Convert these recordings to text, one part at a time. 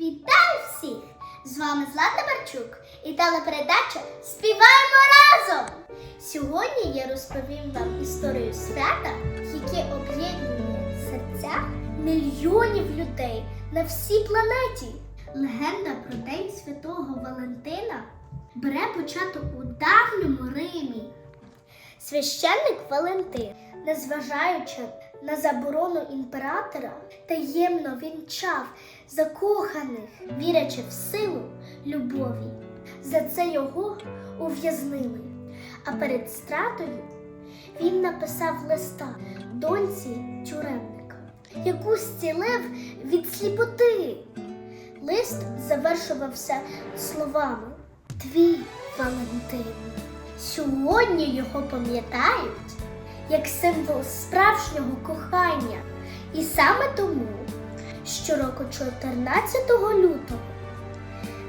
Вітаю всіх! З вами Злата Марчук і телепередача Співаємо разом! Сьогодні я розповім вам історію свята, яке об'єднує серця мільйонів людей на всій планеті. Легенда про День Святого Валентина бере початок у давньому Римі. Священник Валентин, незважаючи на заборону імператора, таємно вінчав закоханих, вірячи в силу любові. За це його ув'язнили. А перед стратою він написав листа доньці тюремника, яку зцілив від сліпоти. Лист завершувався словами Твій Валентин. Сьогодні його пам'ятають як символ справжнього кохання. І саме тому щороку 14 лютого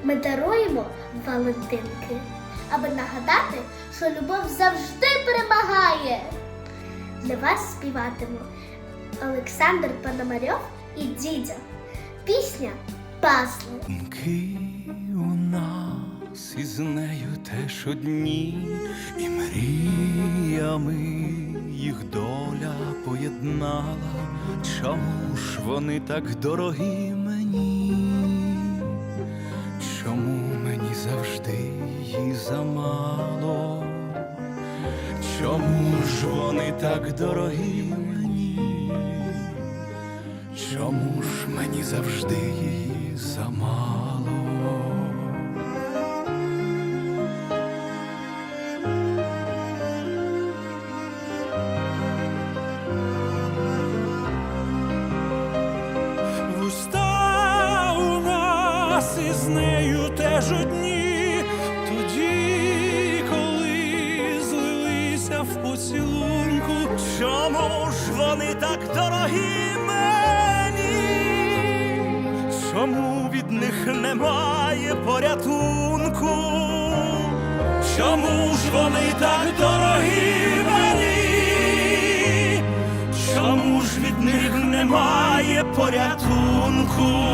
ми даруємо Валентинки, аби нагадати, що любов завжди перемагає. Для вас співатиму Олександр Пономарьов і Дідя. Пісня Пасли. Із нею теж одні, і мріями їх доля поєднала. Чому ж вони так дорогі мені? Чому мені завжди її замало? Чому ж вони так дорогі мені? Чому ж мені завжди її замало? Нас із нею теж одні, тоді, коли злилися в поцілунку, чому ж вони так дорогі мені? Чому від них немає порятунку? Чому ж вони так дорогі мені? Чому ж від них немає порятунку?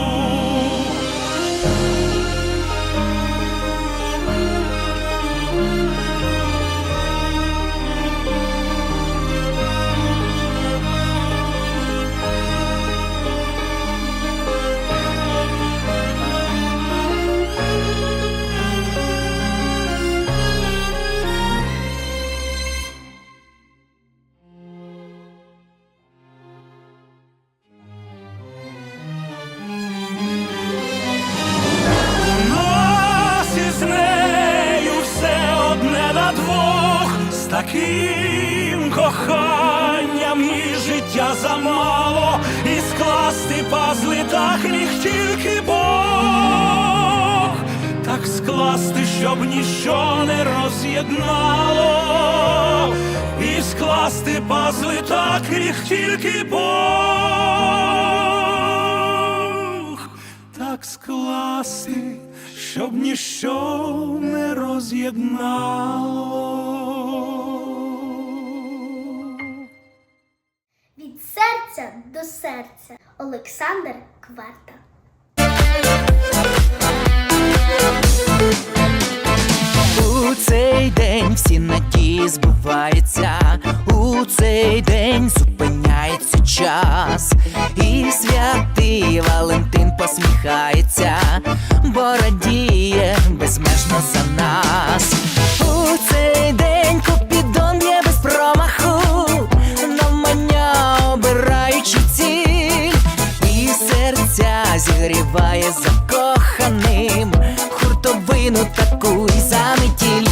Таким коханням і життя замало, і скласти пазли так міг тільки Бог, так скласти, щоб ніщо не роз'єднало, і скласти пазли так міг тільки Бог. Так скласти, щоб ніщо не роз'єднало. Серця до серця Олександр Кварта. У цей день всі надії збуваються, у цей день зупиняється час, і святий Валентин посміхається, бо радіє безмежно за нас. У цей день зігріває закоханим хуртовину таку й заметіль.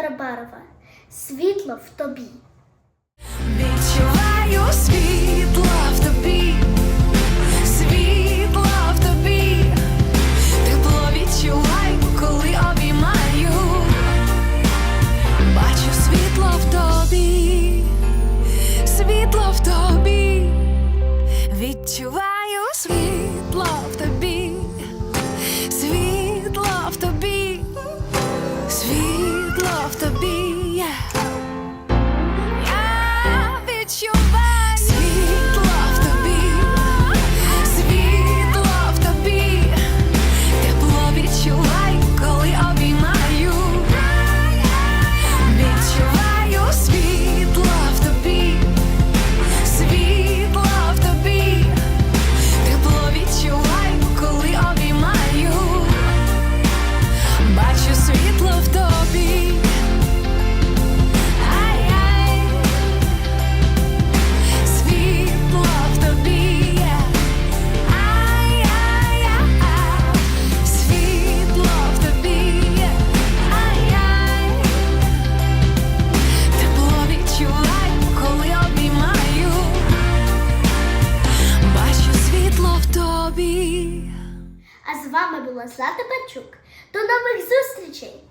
Тарабарова. Світло в тобі. Відчуваю світло в тобі. Світло в тобі. Тепло відчуваю, коли обіймаю. Бачу світло в тобі. Світло в тобі. Відчуваю світло в тобі. тобі. А з вами була Злата Барчук. До нових зустрічей!